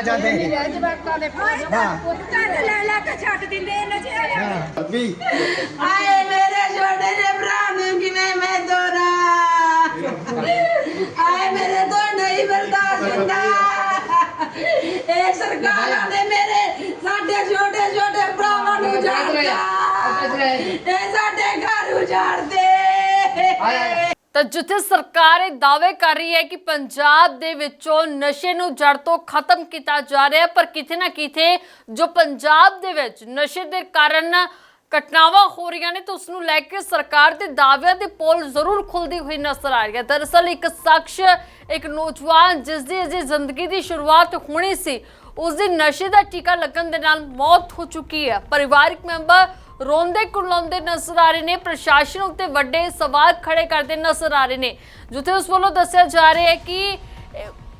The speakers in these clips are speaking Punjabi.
ਆ ਜਾਂਦੇ ਜਵਾਕਾਂ ਦੇ ਹਾਂ। ਘਰ ਲੈ ਲੈ ਕੇ ਛੱਡ ਦਿੰਦੇ ਇਹਨਾਂ ਚ ਹਾਂ। ਵੀ। ਆਏ ਮੇਰੇ ਛੋਟੇ ਜਿਹੇ ਭਰਾ ਨੂੰ ਕਿਵੇਂ ਮੈਂ ਦੋਰਾ ਆਏ ਮੇਰੇ ਤੋਂ ਨਹੀਂ ਬਰਦਾਸ਼ਤ ਹੁੰਦਾ। ਇਹ ਸਰਕਾਰਾਂ ਨੇ ਮੇਰੇ ਸਾਡੇ ਛੋਟੇ ਛੋਟੇ ਭਰਾਵਾਂ ਨੂੰ ਇਹ ਸਾਡੇ ਘਰ ਉਜਾੜਦੇ। ਤਾਂ ਜਿੱਥੇ ਸਰਕਾਰ ਇਹ ਦਾਅਵੇ ਕਰ ਰਹੀ ਹੈ ਕਿ ਪੰਜਾਬ ਦੇ ਵਿੱਚੋਂ ਨਸ਼ੇ ਨੂੰ ਜੜ ਤੋਂ ਖਤਮ ਕੀਤਾ ਜਾ ਰਿਹਾ ਪਰ ਕਿਤੇ ਨਾ ਕਿਤੇ ਜੋ ਪੰਜਾਬ ਦੇ ਵਿੱਚ ਨਸ਼ੇ ਦੇ ਕਾਰਨ ਘਟਨਾਵਾਂ ਹੋ ਰਹੀਆਂ ਨੇ, ਤਾਂ ਉਸ ਨੂੰ ਲੈ ਕੇ ਸਰਕਾਰ ਦੇ ਦਾਅਵਿਆਂ ਦੇ ਪੋਲ ਜ਼ਰੂਰ ਖੁੱਲਦੀ ਹੋਈ ਨਜ਼ਰ ਆ ਰਹੀ ਹੈ। ਦਰਅਸਲ ਇੱਕ ਸ਼ਖਸ, ਇੱਕ ਨੌਜਵਾਨ ਜਿਸ ਦੀ ਅਜੇ ਜ਼ਿੰਦਗੀ ਦੀ ਸ਼ੁਰੂਆਤ ਹੋਣੀ ਸੀ, ਉਸ ਦੀ ਨਸ਼ੇ ਦਾ ਟੀਕਾ ਲੱਗਣ ਦੇ ਨਾਲ ਮੌਤ ਹੋ ਚੁੱਕੀ ਹੈ। ਪਰਿਵਾਰਕ ਮੈਂਬਰ ਰੋਂਦੇ ਕੁਰਲਾਉਂਦੇ ਨਜ਼ਰ ਆ ਰਹੇ ਨੇ, ਪ੍ਰਸ਼ਾਸਨ ਉੱਤੇ ਵੱਡੇ ਸਵਾਲ ਖੜੇ ਕਰਦੇ ਨਜ਼ਰ ਆ ਰਹੇ ਨੇ। ਜਿੱਥੇ ਉਸ ਵੱਲੋਂ ਦੱਸਿਆ ਜਾ ਰਿਹਾ ਹੈ ਕਿ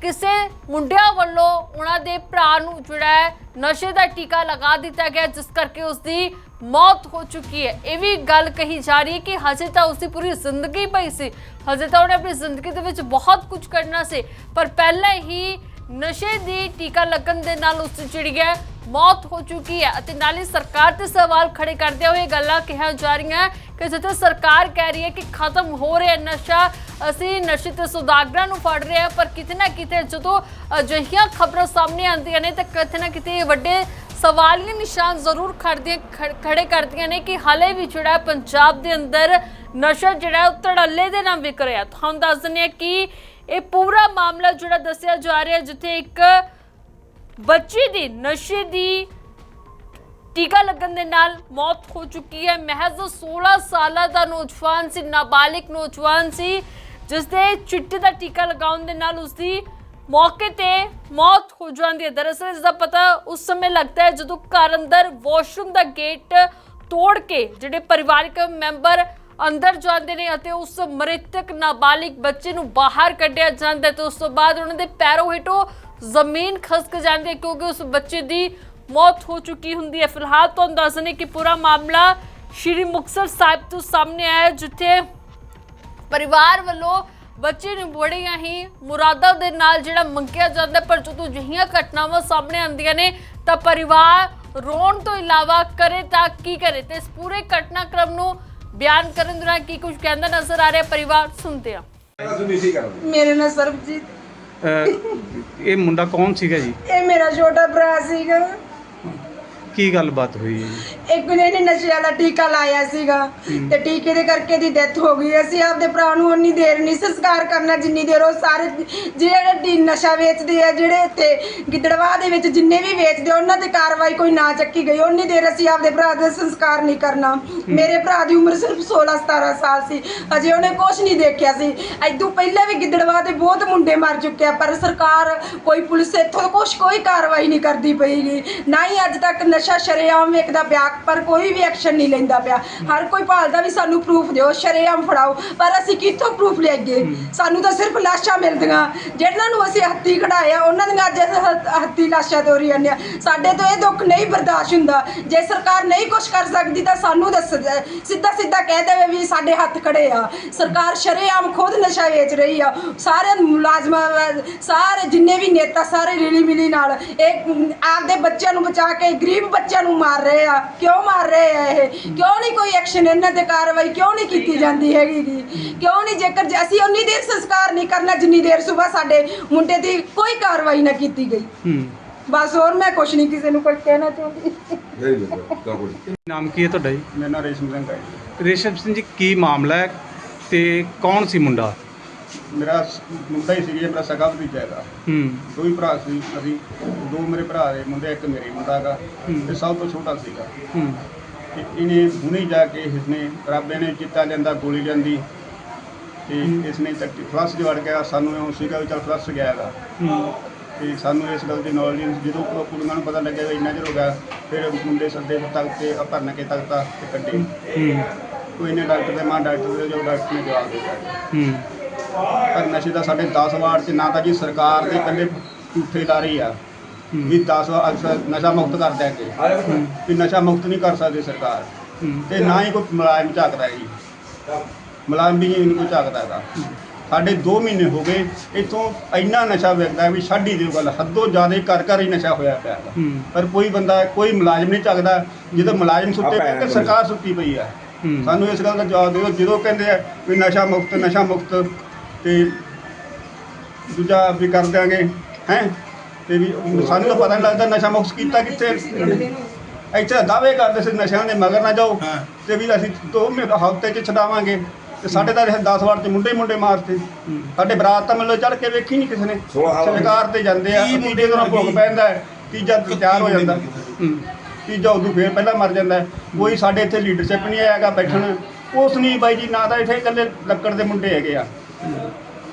ਕਿਸੇ ਮੁੰਡਿਆਂ ਵੱਲੋਂ ਉਹਨਾਂ ਦੇ ਭਰਾ ਨੂੰ ਜਿਹੜਾ ਹੈ, ਨਸ਼ੇ ਦਾ ਟੀਕਾ ਲਗਾ ਦਿੱਤਾ ਗਿਆ, ਜਿਸ ਕਰਕੇ ਉਸ ਦੀ ਮੌਤ ਹੋ ਚੁੱਕੀ ਹੈ। ਇਹ ਵੀ ਗੱਲ ਕਹੀ ਜਾ ਰਹੀ ਹੈ ਕਿ ਹਜੇ ਤਾਂ ਉਸ ਦੀ ਪੂਰੀ ਜ਼ਿੰਦਗੀ ਪਈ ਸੀ। ਹਜੇ ਤਾਂ ਉਹਨੇ ਆਪਣੀ ਜ਼ਿੰਦਗੀ ਦੇ ਵਿੱਚ ਬਹੁਤ ਕੁਝ ਕਰਨਾ ਸੀ। ਪਰ ਪਹਿਲਾਂ ਹੀ ਨਸ਼ੇ ਦੀ ਟੀਕਾ ਲੱਗਣ ਦੇ ਨਾਲ ਉਸ ਜਿਹੜੀ ਹੈ ਮੌਤ ਹੋ ਚੁੱਕੀ ਹੈ ਅਤੇ ਨਾਲ ਹੀ ਸਰਕਾਰ ਤੇ ਸਵਾਲ ਖੜੇ ਕਰਦੇ ਹੋਏ ਗੱਲਾਂ ਕਿਹਾ ਜਾ ਰਹੀਆਂ ਕਿ ਜਿੱਥੇ ਸਰਕਾਰ ਕਹਿ ਰਹੀ ਹੈ ਕਿ ਖਤਮ ਹੋ ਰਿਹਾ ਨਸ਼ਾ, ਅਸੀਂ ਨਸ਼ੇ ਤੇ ਸੁਦਾਗਰਾਂ ਨੂੰ ਫੜ ਰਹੇ ਹਾਂ, ਪਰ ਕਿਤੇ ਨਾ ਕਿਤੇ ਜਦੋਂ ਅਜਿਹੀਆਂ ਖਬਰਾਂ ਸਾਹਮਣੇ ਆਉਂਦੀਆਂ ਨੇ ਤਾਂ ਕਿਤੇ ਨਾ ਕਿਤੇ ਇਹ ਵੱਡੇ ਸਵਾਲੀਆ ਨਿਸ਼ਾਨ ਜ਼ਰੂਰ ਖੜਦੇ ਖੜ- ਖੜੇ ਕਰਦੀਆਂ ਨੇ ਕਿ ਹਾਲੇ ਵੀ ਜਿਹੜਾ ਪੰਜਾਬ ਦੇ ਅੰਦਰ ਨਸ਼ਾ ਜਿਹੜਾ ਹੈ ਧੜੱਲੇ ਦੇ ਨਾਲ ਵਿਕ ਰਿਹਾ। ਤੁਹਾਨੂੰ ਦੱਸ ਦਿੰਦੇ ਹਾਂ ਕਿ ਇਹ ਪੂਰਾ ਮਾਮਲਾ ਜਿਹੜਾ ਦੱਸਿਆ ਜਾ ਰਿਹਾ ਜਿੱਥੇ ਇੱਕ ਬੱਚੇ ਦੀ ਨਸ਼ੇ ਦੀ ਟੀਕਾ ਲੱਗਣ ਦੇ ਨਾਲ ਮੌਤ ਹੋ ਚੁੱਕੀ ਹੈ। ਮਹਿਜ਼ 16 ਸਾਲਾਂ ਦਾ ਨੌਜਵਾਨ ਸੀ, ਨਾਬਾਲਿਗ ਨੌਜਵਾਨ ਸੀ ਜਿਸ ਦੇ ਚਿੱਟੇ ਦਾ ਟੀਕਾ ਲਗਾਉਣ ਦੇ ਨਾਲ ਉਸ ਦੀ ਮੌਕੇ ਤੇ ਮੌਤ ਹੋ ਜਾਂਦੀ ਹੈ। ਦਰਅਸਲ ਇਸ ਦਾ ਪਤਾ ਉਸ ਸਮੇਂ ਲੱਗਦਾ ਹੈ ਜਦੋਂ ਘਰ ਅੰਦਰ ਵਾਸ਼ਰੂਮ ਦਾ ਗੇਟ ਤੋੜ ਕੇ ਜਿਹੜੇ ਪਰਿਵਾਰਕ ਮੈਂਬਰ ਅੰਦਰ ਜਾਂਦੇ ਨੇ ਅਤੇ ਉਸ ਮ੍ਰਿਤਕ ਨਾਬਾਲਿਗ ਬੱਚੇ ਨੂੰ ਬਾਹਰ ਕੱਢਿਆ ਜਾਂਦਾ ਹੈ ਤੇ ਉਸ ਤੋਂ ਬਾਅਦ ਉਹਨਾਂ ਦੇ ਪੈਰੋਂ ਹੇਠੋਂ ਜ਼ਮੀਨ ਖਸਕ ਜਾਂਦੀ ਹੈ ਕਿਉਂਕਿ ਉਸ ਬੱਚੇ ਦੀ ਮੌਤ ਹੋ ਚੁੱਕੀ ਹੁੰਦੀ ਹੈ। ਫਿਲਹਾਲ ਤੁਹਾਨੂੰ ਦੱਸ ਦਿੰਦੇ ਕਿ ਪੂਰਾ ਮਾਮਲਾ ਸ਼੍ਰੀ ਮੁਕਤਸਰ ਸਾਹਿਬ ਤੋਂ ਸਾਹਮਣੇ ਆਇਆ ਜਿੱਥੇ ਪਰਿਵਾਰ ਵੱਲੋਂ ਬੱਚੇ ਨੂੰ ਬੜੀਆਂ ਹੀ ਮੁਰਾਦਾਂ ਦੇ ਨਾਲ ਜਿਹੜਾ ਮੰਗਿਆ ਜਾਂਦਾ ਪਰ ਜਦੋਂ ਅਜਿਹੀਆਂ ਘਟਨਾਵਾਂ ਸਾਹਮਣੇ ਆਉਂਦੀਆਂ ਨੇ ਤਾਂ ਪਰਿਵਾਰ ਰੋਣ ਤੋਂ ਇਲਾਵਾ ਕਰੇ ਤਾਂ ਕੀ ਕਰੇ? ਤੇ ਇਸ ਪੂਰੇ ਘਟਨਾਕ੍ਰਮ ਨੂੰ ਬਿਆਨ ਕਰਨ ਦੌਰਾਨ ਕੀ ਕੁਝ ਕਹਿੰਦਾ ਨਜ਼ਰ ਆ ਰਿਹਾ ਪਰਿਵਾਰ ਸੁਣਦੇ ਆ ਮੇਰੇ ਨਾਲ ਸਰਬਜੀਤ ਅਹ ਇਹ ਮੁੰਡਾ ਕੌਣ ਸੀਗਾ ਜੀ? ਇਹ ਮੇਰਾ ਛੋਟਾ ਭਰਾ ਸੀਗਾ। ਕੀ ਗੱਲਬਾਤ ਹੋਈ? ਹੈ ਜੀ ਇੱਕ ਨੇ ਇਹਨੇ ਨਸ਼ੇ ਵਾਲਾ ਟੀਕਾ ਲਾਇਆ ਸੀਗਾ ਤੇ ਟੀਕੇ ਦੇ ਕਰਕੇ ਦੀ ਡੈਥ ਹੋ ਗਈ। ਅਸੀਂ ਆਪਦੇ ਭਰਾ ਨੂੰ ਉਨੀ ਦੇਰ ਨਹੀਂ ਸੰਸਕਾਰ ਕਰਨਾ ਜਿੰਨੀ ਦੇਰ ਉਹ ਸਾਰੇ ਜਿਹੜੇ ਟੀ ਨਸ਼ਾ ਵੇਚਦੇ ਆ ਜਿਹੜੇ ਇੱਥੇ ਗਿੱਦੜਵਾ ਦੇ ਵਿੱਚ ਜਿੰਨੇ ਵੀ ਵੇਚਦੇ ਆ, ਉਹਨਾਂ ਤੇ ਕਾਰਵਾਈ ਕੋਈ ਨਾ ਚੱਕੀ ਗਈ। ਉਨੀ ਦੇਰ ਅਸੀਂ ਆਪਦੇ ਭਰਾ ਦਾ ਸੰਸਕਾਰ ਨਹੀਂ ਕਰਨਾ। ਮੇਰੇ ਭਰਾ ਦੀ ਉਮਰ ਸਿਰਫ 16 17 ਸਾਲ ਸੀ। ਅਜੇ ਉਹਨੇ ਕੁਝ ਨਹੀਂ ਦੇਖਿਆ ਸੀ। ਐਦੋਂ ਪਹਿਲਾਂ ਵੀ ਗਿੱਦੜਵਾ ਦੇ ਬਹੁਤ ਮੁੰਡੇ ਮਰ ਚੁੱਕੇ ਆ ਪਰ ਸਰਕਾਰ ਕੋਈ ਪੁਲਿਸ ਇੱਥੋਂ ਕੁਝ ਕੋਈ ਕਾਰਵਾਈ ਨਹੀਂ ਕਰਦੀ ਪਈਗੀ ਨਾ ਹੀ ਅੱਜ ਤੱਕ ਨਸ਼ਾ ਸ਼ਰੇਆਮ ਵੇਖਦਾ ਪਿਆ ਪਰ ਕੋਈ ਵੀ ਐਕਸ਼ਨ ਨਹੀਂ ਲੈਂਦਾ ਪਿਆ। ਹਰ ਕੋਈ ਭਾਲਦਾ ਵੀ ਸਾਨੂੰ ਪ੍ਰੂਫ ਦਿਓ ਸ਼ਰੇਆਮ ਫੜਾਓ ਪਰ ਅਸੀਂ ਕਿੱਥੋਂ ਪ੍ਰੂਫ ਲਿਆਈਏ? ਸਾਨੂੰ ਤਾਂ ਸਿਰਫ ਲਾਸ਼ਾਂ ਮਿਲਦੀਆਂ। ਜਿਹਨਾਂ ਨੂੰ ਅਸੀਂ ਹੱਥੀ ਕਢਾਇਆ ਉਹਨਾਂ ਦੀਆਂ ਅੱਜ ਅਸੀਂ ਹੱਥੀ ਲਾਸ਼ਾਂ ਤੋਰੀ ਜਾਂਦੇ ਹਾਂ। ਸਾਡੇ ਤੋਂ ਇਹ ਦੁੱਖ ਨਹੀਂ ਬਰਦਾਸ਼ਤ ਹੁੰਦਾ। ਜੇ ਸਰਕਾਰ ਨਹੀਂ ਕੁਝ ਕਰ ਸਕਦੀ ਤਾਂ ਸਾਨੂੰ ਦੱਸ ਸਿੱਧਾ ਸਿੱਧਾ ਕਹਿ ਦੇਵੇ ਵੀ ਸਾਡੇ ਹੱਥ ਖੜੇ ਆ। ਸਰਕਾਰ ਸ਼ਰੇਆਮ ਖੁਦ ਨਸ਼ਾ ਵੇਚ ਰਹੀ ਆ। ਸਾਰੇ ਮੁਲਾਜ਼ਮਾਂ ਸਾਰੇ ਜਿੰਨੇ ਵੀ ਨੇਤਾ ਸਾਰੇ ਰਲੀ ਮਿਲੀ ਨਾਲ ਇਹ ਆਪਦੇ ਬੱਚਿਆਂ ਨੂੰ ਬਚਾ ਕੇ ਗਰੀਬ ਬੱਚਿਆਂ ਨੂੰ ਮਾਰ ਰਹੇ ਆ? ਕਿਉਂ ਮਾਰ ਰਹੇ ਆ ਇਹ? ਕਿਉਂ ਨਹੀਂ ਕੋਈ ਐਕਸ਼ਨ ਇਹਨਾਂ ਤੇ ਕਾਰਵਾਈ? ਕਿਉਂ ਨਹੀਂ ਕੀਤੀ ਜਾਂਦੀ ਹੈਗੀ ਗੀ? ਕਿਉਂ ਨਹੀਂ ਜੇਕਰ ਜੇ ਅਸੀਂ ਉਨੀ ਦੇਰ ਸੰਸਕਾਰ ਨਹੀਂ ਕਰਨਾ ਜਿੰਨੀ ਦੇਰ ਸਵੇਰ ਸਾਡੇ ਮੁੰਡੇ ਦੀ ਕੋਈ ਕਾਰਵਾਈ ਨਾ ਕੀਤੀ ਗਈ। ਹੂੰ। ਬਸ ਹੋਰ ਮੈਂ ਕੁਛ ਨਹੀਂ ਕਿਸੇ ਨੂੰ ਕੁਝ ਕਹਿਣਾ ਚਾਹੁੰਦੀ। ਨਾਮ ਕੀ ਹੈ ਤੁਹਾਡਾ ਜੀ? ਮੇਰਾ ਨਾਮ ਰੇਸ਼ਮ ਸਿੰਘ ਹੈ। ਰੇਸ਼ਮ ਸਿੰਘ ਜੀ ਕੀ ਮਾਮਲਾ ਹੈ ਤੇ ਕੌਣ ਸੀ ਮੁੰਡਾ? ਮੇਰਾ ਸ- ਮੁੰਡਾ ਹੀ ਸੀ ਜੀ ਮੇਰਾ ਸਗਾ ਭਤੀਜਾ ਹੈਗਾ। ਹੂੰ। ਦੋ ਹੀ ਭਰਾ ਸੀ ਅਸੀਂ ਦੋ ਮੇਰੇ ਭਰਾ ਦੇ ਮੁੰਡੇ ਇੱਕ ਮੇਰੇ ਮੁੰਡਾ ਹੈਗਾ ਹੂੰ। ਤੇ ਸਭ ਤੋਂ ਛੋਟਾ ਸੀਗਾ। ਹੂੰ। ਤੇ ਇਹਨੇ ਹੁਣੇ ਜਾ ਕੇ ਇਸਨੇ ਰੱਬੇ ਨੇ ਚਿੱਟਾ ਲੈਂਦਾ ਗੋਲੀ ਲੈਂਦੀ ਤੇ ਇਸਨੇ ਚੱਕੀ ਫਲਸ ਜਵੜ ਗਿਆ ਸਾਨੂੰ ਇਹ ਸੀਗਾ ਵੀ ਚੱਲ ਫਲਸ ਗਿਆ ਹੈਗਾ। ਹੂੰ। ਤੇ ਸਾਨੂੰ ਇਸ ਗੱਲ ਦੀ ਨੌਲੇਜ ਨਹੀਂ ਸੀ। ਜਦੋਂ ਉਹ ਕੁੜੀਆਂ ਨੂੰ ਪਤਾ ਲੱਗਿਆ ਵੀ ਇੰਨਾ ਚਿਰ ਹੋ ਗਿਆ ਫਿਰ ਮੁੰਡੇ ਸੱਦੇ ਤੱਕ ਤੇ ਆ ਭਰਨ ਕੇ ਤੱਕਤਾ ਤੇ ਕੱਢੇ। ਹੂੰ। ਕੋਈ ਨੇ ਡਾਕਟਰ ਦੇ ਮਾਂ ਡਾਕਟਰ ਦੇ ਜੋ ਡਾਕਟਰ ਨੇ ਜਵਾਬ ਦਿੱਤਾ। ਹੂੰ। ਪਰ ਨਸ਼ੇ ਦਾ ਸਾਡੇ 10 ਵਾਰਡ 'ਚ ਨਾ ਤਾਂ ਜੀ ਸਰਕਾਰ ਦੇ ਇਕੱਲੇ ਝੂਠੇ ਲਾ ਰਹੀ ਆ। ਵੀ 10 ਵਾਰ ਅਕਸਰ ਨਸ਼ਾ ਮੁਕਤ ਕਰ ਦਿਆਂਗੇ ਵੀ ਨਸ਼ਾ ਮੁਕਤ ਨਹੀਂ ਕਰ ਸਕਦੀ ਸਰਕਾਰ। ਤੇ ਨਾ ਹੀ ਕੋਈ ਮੁਲਾਜ਼ਮ ਝਾਕਦਾ ਹੈ ਜੀ। ਮੁਲਾਜ਼ਮ ਵੀ ਨਹੀਂ ਕੋਈ ਝਾਕਦਾ ਹੈਗਾ। ਸਾਡੇ 2 ਮਹੀਨੇ ਹੋ ਗਏ ਇੱਥੋਂ ਇੰਨਾ ਨਸ਼ਾ ਵਿਕਦਾ ਵੀ ਛੱਡ ਹੀ ਦਿਓ ਗੱਲ ਹੱਦੋਂ ਜ਼ਿਆਦਾ ਘਰ ਘਰ ਹੀ ਨਸ਼ਾ ਹੋਇਆ ਪਿਆ। ਹੂੰ। ਪਰ ਕੋਈ ਬੰਦਾ ਕੋਈ ਮੁਲਾਜ਼ਮ ਨਹੀਂ ਚੱਕਦਾ ਜਦੋਂ ਮੁਲਾਜ਼ਮ ਸੁੱਤੇ ਪਏ ਤੇ ਸਰਕਾਰ ਸੁੱਤੀ ਪਈ ਆ। ਹੂੰ। ਸਾਨੂੰ ਇਸ ਗੱਲ ਦਾ ਜਵਾਬ ਦਿਓ ਜਦੋਂ ਕਹਿੰਦੇ ਆ ਵੀ ਨਸ਼ਾ ਮੁਕਤ ਨਸ਼ਾ ਮੁਕਤ ਤੇ ਦੂਜਾ ਵੀ ਕਰ ਦਿਆਂਗੇ ਹੈ? ਤੇ ਵੀ ਸਾਨੂੰ ਤਾਂ ਪਤਾ ਨਹੀਂ ਲੱਗਦਾ ਨਸ਼ਾ ਮੁਕਤ ਕੀਤਾ ਕਿੱਥੇ। ਇੱਥੇ ਦਾਅਵੇ ਕਰਦੇ ਸੀ ਨਸ਼ਿਆਂ ਦੇ ਮਗਰ ਨਾ ਜਾਓ। ਤੇ ਵੀ ਅਸੀਂ ਦੋ ਮਹੀਨੇ ਹਫ਼ਤੇ ਚ ਛਡਾਵਾਂਗੇ। ਤੇ ਸਾਡੇ ਤਾਂ 10 ਵਾਰ ਚ ਮੁੰਡੇ ਮੁੰਡੇ ਮਾਰਤੇ। ਸਾਡੇ ਬਰਾਤ ਤਾਂ ਮਤਲਬ ਚੜ ਕੇ ਵੇਖੀ ਨਹੀਂ ਕਿਸੇ ਨੇ। ਸਰਕਾਰ ਤੇ ਜਾਂਦੇ ਆ ਤੀਜੇ ਦਿਨ ਭੁੱਖ ਪੈਂਦਾ ਤੀਜਾ ਤਿਆਰ ਹੋ ਜਾਂਦਾ। ਤੀਜਾ ਉਦੋਂ ਫੇਰ ਪਹਿਲਾਂ ਮਰ ਜਾਂਦਾ। ਕੋਈ ਸਾਡੇ ਇੱਥੇ ਲੀਡਰਸ਼ਿਪ ਨਹੀਂ ਆਇਆਗਾ ਬੈਠਣ। ਉਸ ਨਹੀਂ ਬਾਈ ਜੀ ਨਾ ਤਾਂ ਇੱਥੇ ਇਕੱਲੇ ਲੱਕੜ ਦੇ ਮੁੰਡੇ ਹੈਗੇ ਆ।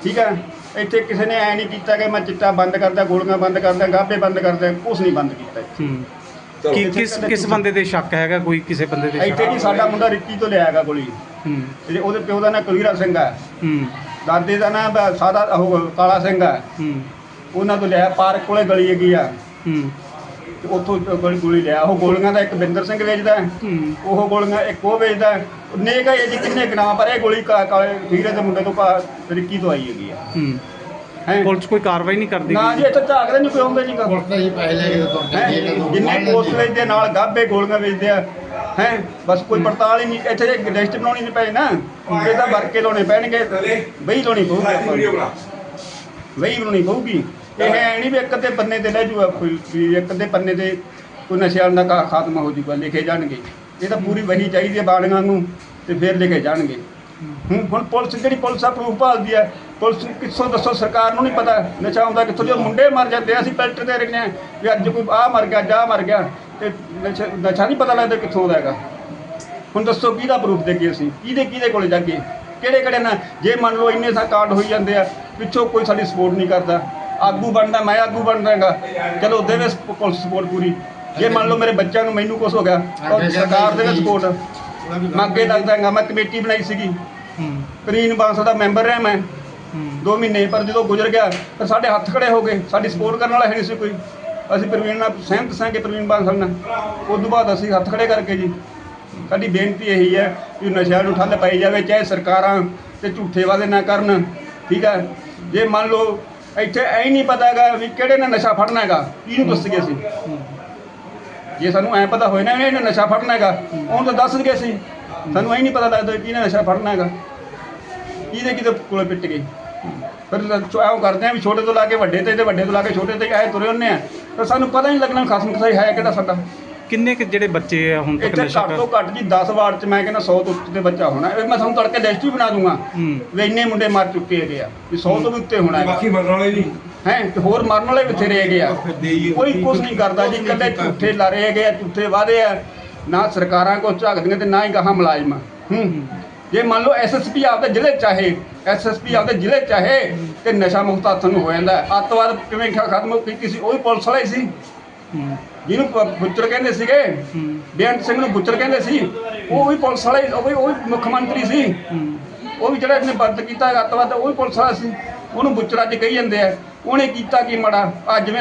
ਠੀਕ ਹੈ? ਇੱਥੇ ਕਿਸੇ ਨੇ ਐ ਨਹੀਂ ਕੀਤਾ ਕਿ ਮੈਂ ਚਿੱਟਾ ਬੰਦ ਕਰਦਾ ਗੋਲੀਆਂ ਬੰਦ ਕਰਦਾ ਗਾਬੇ ਬੰਦ ਕਰਦਾ ਕੁਛ ਨਹੀਂ ਬੰਦ ਕੀਤਾ ਹੂੰ। ਕੀ ਕਿਸ ਕਿਸ ਬੰਦੇ ਦੇ ਸ਼ੱਕ ਹੈਗਾ? ਕੋਈ ਕਿਸੇ ਬੰਦੇ ਦੇ ਇੱਥੇ ਸ਼ੱਕ ਜੀ ਸਾਡਾ ਮੁੰਡਾ ਰਿੱਕੀ ਤੋਂ ਲਿਆਗਾ ਗੋਲੀ। ਹੂੰ। ਤੇ ਉਹਦੇ ਪਿਓ ਦਾ ਨਾਂ ਕੁਲਵੀਰਾ ਸਿੰਘ ਹੈ। ਹੂੰ। ਦਾਦੇ ਦਾ ਨਾਂ ਬ- ਸਾਦਾ ਉਹ ਕਾਲਾ ਸਿੰਘ ਹੈ। ਹੂੰ। ਉਹਨਾਂ ਤੋਂ ਲਿਆ ਪਾਰਕ ਕੋਲੇ ਗਲੀ ਹੈਗੀ ਆ। ਹੂੰ। ਤੇ ਉੱਥੋਂ ਗੋਲੀ ਗੋਲੀ ਲਿਆ। ਉਹ ਗੋਲੀਆਂ ਦਾ ਇੱਕ ਬਿੰਦਰ ਸਿੰਘ ਵੇਚਦਾ ਹੈ। ਹੂੰ। ਉਹ ਗੋਲੀਆਂ ਇੱਕ ਉਹ ਵੇਚਦਾ ਹੈ। ਨੇਕ ਹੈ ਜੀ ਕਿੰਨੇ ਗਣਾ ਪਰ ਇਹ ਗੋਲੀ ਕਾ- ਕਾਲੇ ਵੀਰੇ ਦੇ ਮੁੰਡੇ ਤੋਂ ਕਾ- ਰਿੱਕੀ ਤੋਂ ਆਈ ਹੈਗੀ ਆ। ਹੂੰ। ਹੈ? ਪੁਲਿਸ ਕੋਈ ਕਾਰਵਾਈ ਨਹੀਂ ਕਰਦੀ ਨਾ ਜੀ ਇੱਥੇ ਝਾਕਦੇ ਨਹੀਂ ਕੋਈ ਆਉਂਦੇ ਜੀ ਕਾ ਜੀ ਪਹਿਲੇ ਜਦੋਂ ਤੁਰ ਹੈਂ? ਜਿੰਨੇ ਪੋਸਟ ਵੇਚਦੇ ਨਾਲ ਗਾਬੇ ਗੋਲੀਆਂ ਵੇਚਦੇ ਆ। ਹੈ? ਬਸ ਕੋਈ ਪੜਤਾਲ ਹੀ ਨਹੀਂ। ਇੱਥੇ ਜੇ ਲਿਸਟ ਬਣਾਉਣੀ ਨਹੀਂ ਪਈ ਨਾ ਇਹ ਤਾਂ ਵਰਕੇ ਕੇ ਲਾਉਣੇ ਪੈਣਗੇ। ਬਈ ਲਾਉਣੀ ਪਊਗੀ ਆਪਾਂ। ਨੂੰ। ਵਹੀ ਬਣਾਉਣੀ ਪਊਗੀ। ਇਹ ਐ ਨਹੀਂ ਵੀ ਇੱਕ ਅੱਧੇ ਪੰਨੇ ਤੇ ਲੈ ਜੂਗਾ ਕੋਈ ਵੀ ਇੱਕ ਅੱਧੇ ਪੰਨੇ ਤੇ ਕੋਈ ਨਸ਼ਿਆਂ ਦਾ ਖਾ- ਖਾਤਮਾ ਹੋ ਜੂਗਾ ਲਿਖੇ ਜਾਣਗੇ। ਇਹ ਤਾਂ ਪੂਰੀ ਵਹੀ ਚਾਹੀਦੀ ਹੈ ਬਾਣੀਆਂ ਨੂੰ ਤੇ ਫਿਰ ਲਿਖੇ ਜਾਣਗੇ। ਹੁਣ ਹੁਣ ਪੁਲਿਸ ਜਿਹੜੀ ਪੁਲਿਸ ਆ ਪ੍ਰੂਫ ਭਾਲਦੀ ਹੈ। ਪੁਲਿਸ ਨੂੰ ਕਿੱਥੋਂ ਦੱਸੋ ਸਰਕਾਰ ਨੂੰ ਨਹੀਂ ਪਤਾ ਨਸ਼ਾ ਆਉਂਦਾ ਕਿੱਥੋਂ ਜੋ ਮੁੰਡੇ ਮਰ ਜਾਂਦੇ ਆ, ਅਸੀਂ ਪੈਲਟ ਤੇ ਰਹਿੰਦੇ ਹਾਂ ਵੀ ਅੱਜ ਕੋਈ ਆ ਮਰ ਗਿਆ ਜਾ ਮਰ ਗਿਆ ਤੇ ਨਸ਼ਾ ਨਸ਼ਾ ਨਹੀਂ ਪਤਾ ਲੱਗਦਾ ਕਿੱਥੋਂ ਆਉਂਦਾ ਹੈਗਾ। ਹੁਣ ਦੱਸੋ ਕਿਹਦਾ ਪ੍ਰੂਫ ਦੇਗੇ ਅਸੀਂ? ਕਿਹਦੇ ਕਿਹਦੇ ਕੋਲੇ ਜਾਗੇ ਕਿਹੜੇ ਕਿਹੜੇ ਨਾ ਜੇ ਮੰਨ ਲਓ ਇੰਨੇ ਸਾ ਕਾਂਡ ਹੋਈ ਜਾਂਦੇ ਆ ਪਿੱਛੋਂ ਕੋਈ ਸਾਡੀ ਸਪੋਰਟ ਨਹੀਂ ਕਰਦਾ। ਆਗੂ ਬਣਦਾ ਮੈਂ ਆਗੂ ਬਣ ਜਾਗਾ ਚਲੋ ਦੇਵੇ ਸਪ- ਪੁਲਿਸ ਸਪੋਰਟ ਪੂਰੀ। ਜੇ ਮੰਨ ਲਓ ਮੇਰੇ ਬੱਚਿਆਂ ਨੂੰ ਮੈਨੂੰ ਕੁਝ ਹੋ ਗਿਆ ਤਾਂ ਸਰਕਾਰ ਦੇਵੇ ਸਪੋਰਟ ਮੈਂ ਅੱਗੇ ਲੱਗਦਾ ਹੈਗਾ ਮੈਂ ਕਮੇਟੀ ਬਣਾਈ ਸੀਗੀ। ਕਰੀਨ ਬਾਂਸਲ ਦਾ ਮੈਂਬਰ ਰਿਹਾ ਮੈਂ। 2 ਮਹੀਨੇ ਪਰ ਜਦੋਂ ਗੁਜ਼ਰ ਗਿਆ ਤਾਂ ਸਾਡੇ ਹੱਥ ਖੜੇ ਹੋ ਗਏ। ਸਾਡੀ ਸਪੋਰਟ ਕਰਨ ਵਾਲਾ ਹੈ ਨਹੀਂ ਸੀ ਕੋਈ। ਅਸੀਂ ਪ੍ਰਵੀਨ ਨਾਲ ਸਹਿਮਤ ਸਾਂ ਕਿ ਪ੍ਰਵੀਨ ਬਾਂਸਲ ਨਾਲ। ਉਸ ਤੋਂ ਬਾਅਦ ਅਸੀਂ ਹੱਥ ਖੜੇ ਕਰਕੇ ਜੀ। ਸਾਡੀ ਬੇਨਤੀ ਇਹੀ ਹੈ ਕਿ ਨਸ਼ਿਆਂ ਨੂੰ ਠੱਲ ਪਾਈ ਜਾਵੇ ਚਾਹੇ ਸਰਕਾਰਾਂ ਤੇ ਝੂਠੇ ਵਾਅਦੇ ਨਾ ਕਰਨ। ਠੀਕ ਹੈ? ਜੇ ਮੰਨ ਲਓ ਇੱਥੇ ਐ ਨਹੀਂ ਪਤਾ ਹੈਗਾ ਵੀ ਕਿਹੜੇ ਨੇ ਨਸ਼ਾ ਫੜਨਾ ਹੈਗਾ ਕਿਹਨੂੰ ਦੱਸਗੇ ਅਸੀਂ? ਜੇ ਸਾਨੂੰ ਐ ਪਤਾ ਹੋਏ ਨਾ ਇਹਨੇ ਨਸ਼ਾ ਫੜਨਾ ਹੈਗਾ ਉਹਨੂੰ ਤਾਂ ਦੱਸ ਦਗੇ ਅਸੀਂ। ਸਾਨੂੰ ਐ ਨਹੀਂ ਪਤਾ ਲੱਗਦਾ ਕਿਹਨੇ ਨਸ਼ਾ ਫੜਨਾ ਹੈਗਾ। ਕਿਹਦੇ ਕਿਹਦੇ ਕੋਲੇ ਪਿੱਟ ਗਈ ਫਿਰ ਐਂ ਕਰਦੇ ਆ ਵੀ ਛੋਟੇ ਤੋਂ ਲਾ ਕੇ ਵੱਡੇ ਤੇ ਤੇ ਵੱਡੇ ਤੋਂ ਲਾ ਕੇ ਛੋਟੇ ਤੇ ਐ ਤੁਰੇ ਹੁੰਨੇ ਆ। ਤਾਂ ਸਾਨੂੰ ਪਤਾ ਨਹੀਂ ਲੱਗਣਾ ਖਸਮ ਖਸਾਈ ਹੈ ਕਿਹੜਾ ਸਾਡਾ। ਕਿੰਨੇ ਕੁ ਜਿਹੜੇ ਬੱਚੇ ਆ ਹੁਣ ਤੱਕ ਇੱਥੇ ਨਸ਼ਾ ਘੱਟ ਕਰ ਤੋਂ ਘੱਟ ਜੀ 10 ਵਾਰ ਚ ਮੈਂ ਕਹਿੰਦਾ 100 ਤੋਂ ਉੱਤੇ ਬੱਚਾ ਹੋਣਾ। ਇਹ ਮੈਂ ਤੁਹਾਨੂੰ ਤੜਕੇ ਲਿਸਟ ਵੀ ਬਣਾ ਦੂੰਗਾ ਹੂੰ। ਵੀ ਇੰਨੇ ਮੁੰਡੇ ਮਰ ਚੁੱਕੇ ਹੈਗੇ ਆ ਵੀ 100 ਤੋਂ ਵੀ ਉੱਤੇ ਹੋਣਾ ਹੈਗਾ। ਬਾਕੀ ਮਰਨ ਵਾਲੇ ਨਹੀਂ ਹੈ ਤੇ ਹੋਰ ਮਰਨ ਵਾਲੇ ਵੀ ਬਥੇਰੇ ਹੈਗੇ ਆ। ਕੋਈ ਕੁਝ ਨਹੀਂ ਕਰਦਾ ਜੀ ਇਕੱਲੇ ਝੂਠੇ ਲਾਰੇ ਹੈਗੇ ਆ ਝੂਠੇ ਵਾਦੇ ਆ। ਨਾ ਸਰਕਾਰਾਂ ਕੋ ਝਾਕਦੀਆਂ ਤੇ ਨਾ ਹੀ ਗਾਹਾਂ ਮੁਲਾਜ਼ਮ ਹੂੰ। ਜੇ ਮੰਨ ਲਓ ਐਸਐਸਪੀ ਆਪਦੇ ਜ਼ਿਲ੍ਹੇ 'ਚ ਚਾਹੇ ਐਸਐਸਪੀ ਆਪਦੇ ਜ਼ਿਲ੍ਹੇ 'ਚ ਚਾਹੇ ਤੇ ਨਸ਼ਾ ਮੁਕਤ ਹੱਥ ਨੂੰ ਹੋ ਜਾਂਦਾ। ਹੈ। ਅੱਤਵਾਦ ਕਿਵੇਂ ਖ- ਖਤਮ ਕੀਤੀ ਸੀ ਉਹ ਵੀ ਪੁਲਿਸ ਵਾਲੇ ਸੀ। ਜਿਹਨੂੰ ਪ- ਬੁੱਚਰ ਕਹਿੰਦੇ ਸੀਗੇ ਬੇਅੰਤ ਸਿੰਘ ਨੂੰ ਬੁੱਚਰ ਕਹਿੰਦੇ ਸੀ ਉਹ ਵੀ ਪੁਲਿਸ ਵਾਲੇ ਉਹ ਵੀ ਉਹ ਵੀ ਮੁੱਖ ਮੰਤਰੀ ਸੀ। ਉਹ ਵੀ ਜਿਹੜਾ ਇਹਨੇ ਬੰਦ ਕੀਤਾ ਅੱਤਵਾਦ ਉਹ ਵੀ ਪੁਲਿਸ ਵਾਲਾ ਸੀ। ਉਹਨੂੰ ਬੁੱਚਰ ਅੱਜ ਕਹੀ ਜਾਂਦੇ ਆ ਉਹਨੇ ਕੀਤਾ ਕੀ ਮਾੜਾ ਅੱਜ ਜਿਵੇਂ